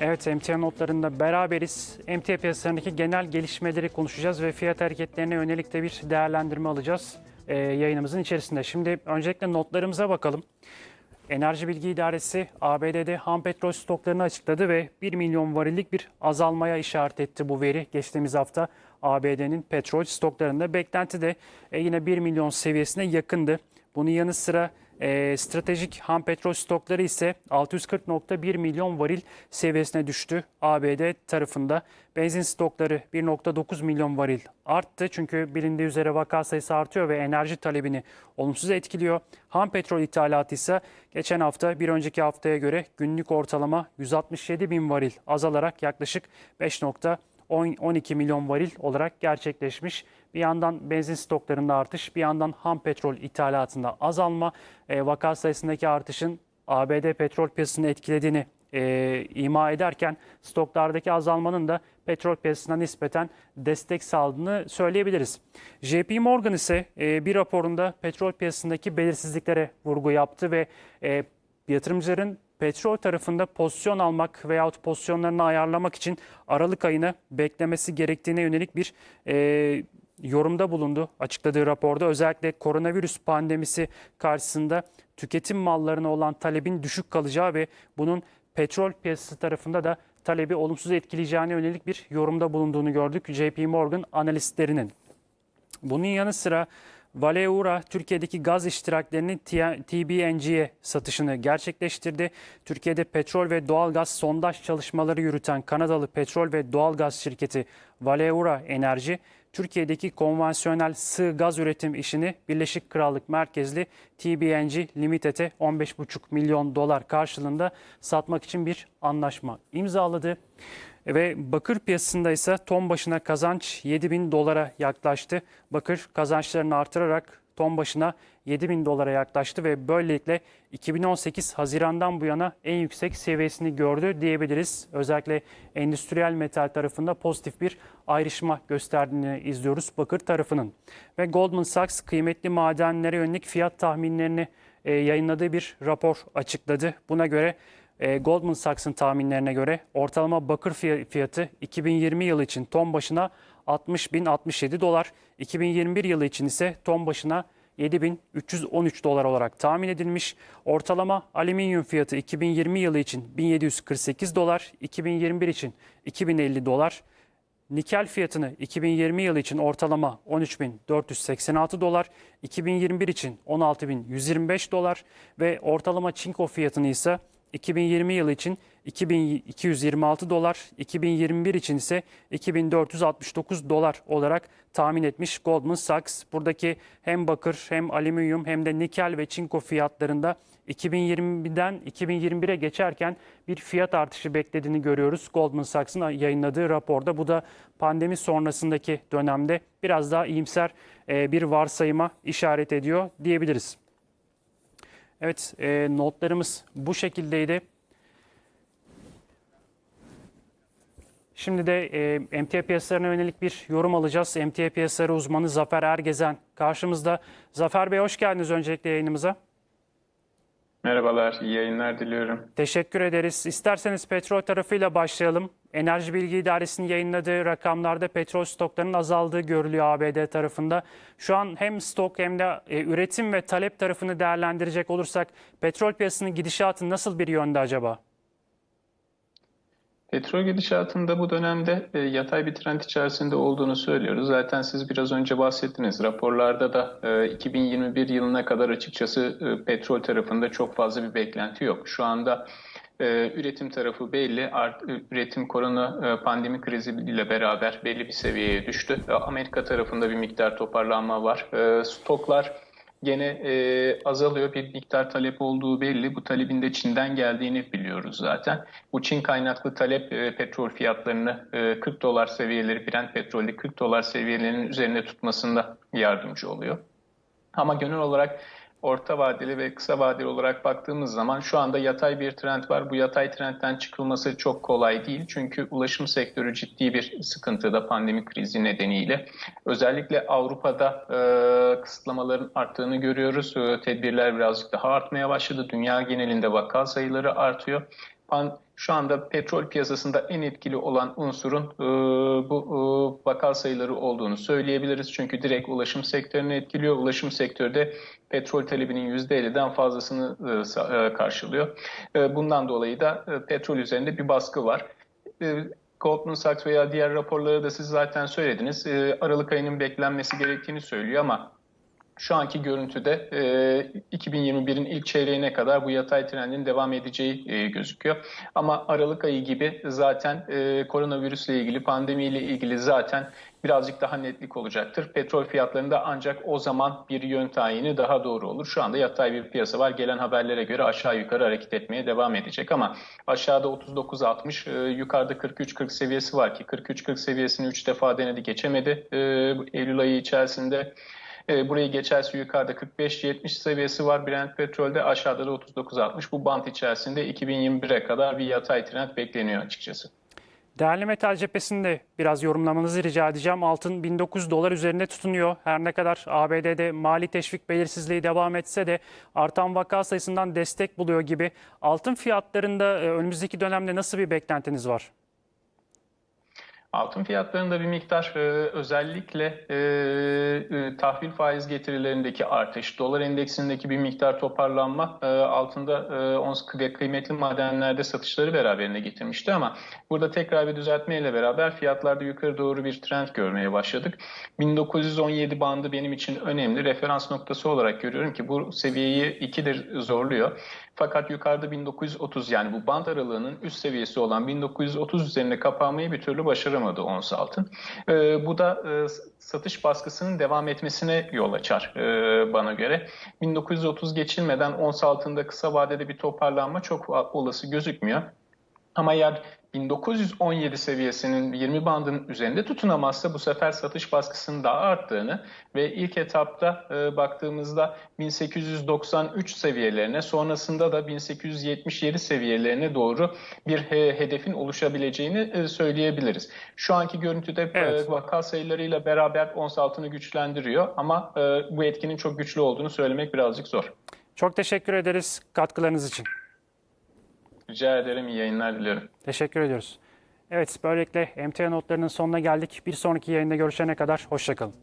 Evet emtia notlarında beraberiz. Emtia piyasalarındaki genel gelişmeleri konuşacağız ve fiyat hareketlerine yönelik de bir değerlendirme alacağız e, yayınımızın içerisinde. Şimdi öncelikle notlarımıza bakalım. Enerji Bilgi İdaresi ABD'de ham petrol stoklarını açıkladı ve 1 milyon varillik bir azalmaya işaret etti bu veri. Geçtiğimiz hafta ABD'nin petrol stoklarında beklenti de e, yine 1 milyon seviyesine yakındı. Bunun yanı sıra e, stratejik ham petrol stokları ise 640.1 milyon varil seviyesine düştü ABD tarafında. Benzin stokları 1.9 milyon varil arttı çünkü bilindiği üzere vaka sayısı artıyor ve enerji talebini olumsuz etkiliyor. Ham petrol ithalatı ise geçen hafta bir önceki haftaya göre günlük ortalama 167 bin varil azalarak yaklaşık 5. 12 milyon varil olarak gerçekleşmiş. Bir yandan benzin stoklarında artış, bir yandan ham petrol ithalatında azalma, e, vaka sayısındaki artışın ABD petrol piyasasını etkilediğini e, ima ederken stoklardaki azalmanın da petrol piyasasına nispeten destek sağladığını söyleyebiliriz. JP Morgan ise e, bir raporunda petrol piyasasındaki belirsizliklere vurgu yaptı ve e, yatırımcıların petrol tarafında pozisyon almak veyahut pozisyonlarını ayarlamak için Aralık ayını beklemesi gerektiğine yönelik bir e, yorumda bulundu açıkladığı raporda. Özellikle koronavirüs pandemisi karşısında tüketim mallarına olan talebin düşük kalacağı ve bunun petrol piyasası tarafında da talebi olumsuz etkileyeceğine yönelik bir yorumda bulunduğunu gördük JP Morgan analistlerinin. Bunun yanı sıra Valeura Türkiye'deki gaz iştiraklerinin TBNG'ye satışını gerçekleştirdi. Türkiye'de petrol ve doğalgaz sondaj çalışmaları yürüten Kanadalı petrol ve doğalgaz şirketi Valeura Enerji, Türkiye'deki konvansiyonel sığ gaz üretim işini Birleşik Krallık merkezli TBNG Limited'e 15,5 milyon dolar karşılığında satmak için bir anlaşma imzaladı. Ve bakır piyasasında ise ton başına kazanç 7 bin dolara yaklaştı. Bakır kazançlarını artırarak ton başına 7 bin dolara yaklaştı ve böylelikle 2018 Haziran'dan bu yana en yüksek seviyesini gördü diyebiliriz. Özellikle endüstriyel metal tarafında pozitif bir ayrışma gösterdiğini izliyoruz bakır tarafının. Ve Goldman Sachs kıymetli madenlere yönelik fiyat tahminlerini e, yayınladığı bir rapor açıkladı. Buna göre e, Goldman Sachs'ın tahminlerine göre ortalama bakır fiyatı 2020 yılı için ton başına 60.067 dolar, 2021 yılı için ise ton başına 7313 dolar olarak tahmin edilmiş. Ortalama alüminyum fiyatı 2020 yılı için 1748 dolar, 2021 için 2050 dolar. Nikel fiyatını 2020 yılı için ortalama 13.486 dolar, 2021 için 16.125 dolar ve ortalama çinko fiyatını ise 2020 yılı için 2226 dolar, 2021 için ise 2469 dolar olarak tahmin etmiş Goldman Sachs. Buradaki hem bakır hem alüminyum hem de nikel ve çinko fiyatlarında 2020'den 2021'e geçerken bir fiyat artışı beklediğini görüyoruz Goldman Sachs'ın yayınladığı raporda. Bu da pandemi sonrasındaki dönemde biraz daha iyimser e, bir varsayıma işaret ediyor diyebiliriz. Evet, e, notlarımız bu şekildeydi. Şimdi de e, emtia piyasalarına yönelik bir yorum alacağız. Emtia piyasaları uzmanı Zafer Ergezen karşımızda. Zafer Bey hoş geldiniz öncelikle yayınımıza. Merhabalar, iyi yayınlar diliyorum. Teşekkür ederiz. İsterseniz petrol tarafıyla başlayalım. Enerji Bilgi İdaresi'nin yayınladığı rakamlarda petrol stoklarının azaldığı görülüyor ABD tarafında. Şu an hem stok hem de e, üretim ve talep tarafını değerlendirecek olursak petrol piyasasının gidişatı nasıl bir yönde acaba? Petrol gidişatında bu dönemde e, yatay bir trend içerisinde olduğunu söylüyoruz. Zaten siz biraz önce bahsettiniz. Raporlarda da e, 2021 yılına kadar açıkçası e, petrol tarafında çok fazla bir beklenti yok. Şu anda e, üretim tarafı belli. Art, e, üretim korona e, pandemi kriziyle beraber belli bir seviyeye düştü. E, Amerika tarafında bir miktar toparlanma var. E, stoklar gene e, azalıyor. Bir miktar talep olduğu belli. Bu talebin de Çin'den geldiğini biliyoruz zaten. Bu Çin kaynaklı talep e, petrol fiyatlarını e, 40 dolar seviyeleri, Brent petrolde 40 dolar seviyelerinin üzerinde tutmasında yardımcı oluyor. Ama genel olarak orta vadeli ve kısa vadeli olarak baktığımız zaman şu anda yatay bir trend var. Bu yatay trendten çıkılması çok kolay değil. Çünkü ulaşım sektörü ciddi bir sıkıntıda pandemi krizi nedeniyle. Özellikle Avrupa'da e, kısıtlamaların arttığını görüyoruz. E, tedbirler birazcık daha artmaya başladı. Dünya genelinde vaka sayıları artıyor. Pan, şu anda petrol piyasasında en etkili olan unsurun e, bu e, vaka sayıları olduğunu söyleyebiliriz. Çünkü direkt ulaşım sektörünü etkiliyor. Ulaşım sektörü de petrol talebinin %50'den fazlasını e, e, karşılıyor. E, bundan dolayı da e, petrol üzerinde bir baskı var. E, Goldman Sachs veya diğer raporları da siz zaten söylediniz. E, Aralık ayının beklenmesi gerektiğini söylüyor ama şu anki görüntüde e, 2021'in ilk çeyreğine kadar bu yatay trendin devam edeceği e, gözüküyor. Ama Aralık ayı gibi zaten e, koronavirüsle ilgili, pandemiyle ilgili zaten birazcık daha netlik olacaktır. Petrol fiyatlarında ancak o zaman bir yön tayini daha doğru olur. Şu anda yatay bir piyasa var. Gelen haberlere göre aşağı yukarı hareket etmeye devam edecek ama aşağıda 39-60, e, yukarıda 43-40 seviyesi var ki 43-40 seviyesini 3 defa denedi geçemedi e, Eylül ayı içerisinde. E, burayı geçerse yukarıda 45-70 seviyesi var Brent petrolde aşağıda da 39-60 bu bant içerisinde 2021'e kadar bir yatay trend bekleniyor açıkçası. Değerli metal cephesinde biraz yorumlamanızı rica edeceğim. Altın 1900 dolar üzerinde tutunuyor. Her ne kadar ABD'de mali teşvik belirsizliği devam etse de artan vaka sayısından destek buluyor gibi. Altın fiyatlarında e, önümüzdeki dönemde nasıl bir beklentiniz var? Altın fiyatlarında bir miktar e, özellikle e, e, tahvil faiz getirilerindeki artış, dolar endeksindeki bir miktar toparlanma e, altında e, ons kıymetli madenlerde satışları beraberinde getirmişti ama burada tekrar bir düzeltmeyle beraber fiyatlarda yukarı doğru bir trend görmeye başladık. 1917 bandı benim için önemli. Referans noktası olarak görüyorum ki bu seviyeyi ikidir zorluyor. Fakat yukarıda 1930 yani bu band aralığının üst seviyesi olan 1930 üzerinde kapanmayı bir türlü başaramadı ons altın. Ee, bu da e, satış baskısının devam etmesine yol açar e, bana göre. 1930 geçilmeden ons altında kısa vadede bir toparlanma çok olası gözükmüyor. Ama eğer 1917 seviyesinin 20 bandın üzerinde tutunamazsa bu sefer satış baskısının daha arttığını ve ilk etapta e, baktığımızda 1893 seviyelerine sonrasında da 1877 seviyelerine doğru bir he, hedefin oluşabileceğini e, söyleyebiliriz. Şu anki görüntüde Evet. e, vaka sayılarıyla beraber ons altını güçlendiriyor ama e, bu etkinin çok güçlü olduğunu söylemek birazcık zor. Çok teşekkür ederiz katkılarınız için. Rica ederim iyi yayınlar diliyorum. Teşekkür ediyoruz. Evet, böylelikle MTA notlarının sonuna geldik. Bir sonraki yayında görüşene kadar hoşçakalın.